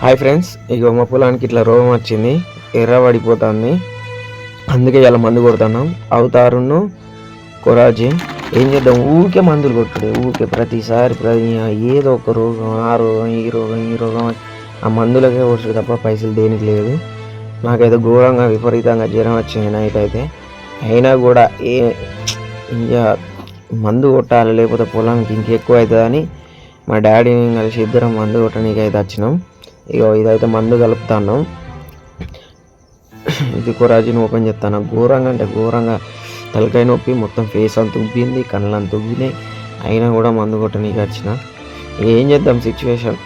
Hi friends ఇక మా పొలానికి ఇట్లా రోగం వచ్చింది ఎర్ర పడిపోతుంది. అందుకే ఇలా మందు కొడుతున్నాం. అవతారును కొరాజిన్ ఏం చేద్దాం? ఊరికే మందులు కొట్టుడు ఊరికే ప్రతిసారి ప్రతి ఏదో ఒక రోగం ఆ రోగం ఈ రోగం ఈ రోగం అని ఆ మందులకే కొట్టుడు తప్ప పైసలు దేనికి లేదు. నాకైతే ఘోరంగా విపరీతంగా జ్వరం వచ్చింది నైట్ అయితే. అయినా కూడా ఏ ఇంకా మందు కొట్టాలి లేకపోతే పొలానికి ఇంకెక్కువ అవుతుందని మా డాడీని కలిసి ఇద్దరం మందు కొట్టడానికి అయితే వచ్చినాం. ఇక ఇదైతే మందు కలుపుతాను. ఇది కొరాజిన్ ఓపెన్ చేస్తాను. ఘోరంగా అంటే ఘోరంగా తలకాయ నొప్పి మొత్తం ఫేస్ అంత ఉబ్బింది కళ్ళు అంత ఉబ్బినాయి. అయినా కూడా మందు కొట్టనీకి వచ్చిన ఏం చేద్దాం సిచ్యువేషన్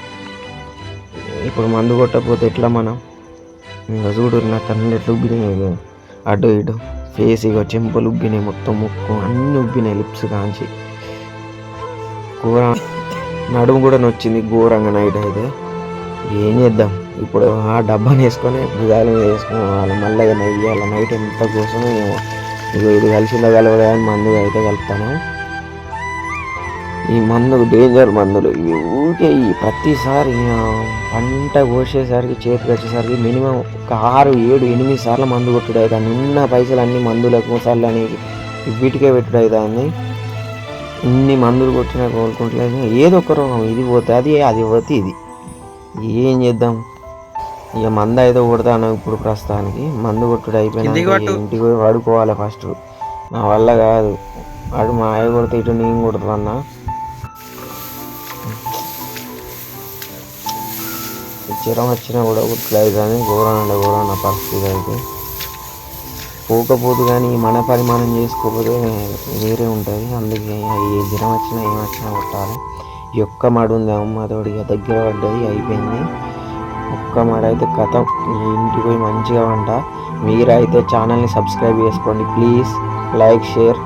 ఇప్పుడు మందు కొట్టకపోతే ఎట్లా మనం? ఇంకా చూడు నా కళ్ళు ఎట్లా ఉబ్బినాయి అటు ఇటు ఫేస్ ఇక చెంపలు ఉబ్బినాయి మొత్తం ముక్కు అన్నీ ఉబ్బినాయి లిప్స్ కాంచి. ఘోర. నడుము కూడా నొచ్చింది ఘోరంగా నైట్ అయితే. ఏం చేద్దాం? ఇప్పుడు ఆ డబ్బాని వేసుకొని భుజాల మీద వేసుకోవాలి మళ్ళీ నెయ్యాలి నైట్ ఎంత కోసం ఏమో? ఇక ఇది కలిసిందో కలవలేదని మందు అయితే కలుపుతాను. ఈ మందు డేంజర్ మందులు. ఇవి ఊరికే ఈ ప్రతిసారి పంట కోసేసరికి చేతికి వచ్చేసరికి మినిమం ఒక ఆరు ఏడు ఎనిమిది సార్లు మందు కొట్టుడు అవుతుంది. ఉన్న పైసలు అన్ని మందులకు మసాలు అనేవి వీటికే పెట్టుడు అవుతుంది. ఇన్ని మందులు కొట్టినా కోలుకుంటలేదు ఏదో ఒక రోగం. ఇది పోతే అది అది పోతే ఇది. ఏం చేద్దాం? ఇక మందు అయితే కొడతాను ఇప్పుడు ప్రస్తుతానికి. మందు కొట్టుడు అయిపోయినా ఇంటికి పోయి పడుకోవాలి ఫస్ట్. నా వల్ల కాదు. వాడు మా అయ్య కొడితే ఇటు నేను కొడుతున్నా జ్వరం వచ్చినా కూడా కొట్టలేదు కానీ ఘోరం అంటే ఘోరం నా పరిస్థితి అయితే. పోకపోతే కానీ మన పరిమాణం చేసుకోకపోతే వేరే ఉంటుంది. అందుకే ఏ జ్వరం వచ్చినా ఏం వచ్చినా కొట్టాలి. ఒక్క మడు ఉంది అమ్మతోడి దగ్గర పడ్డది అయిపోయింది. ఒక్క మడి అయితే కథ. ఇంటికి పోయి మంచిగా వంట. మీరైతే ఛానల్ని సబ్స్క్రైబ్ చేసుకోండి ప్లీజ్. Like share.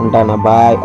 ఉంటానా? బాయ్.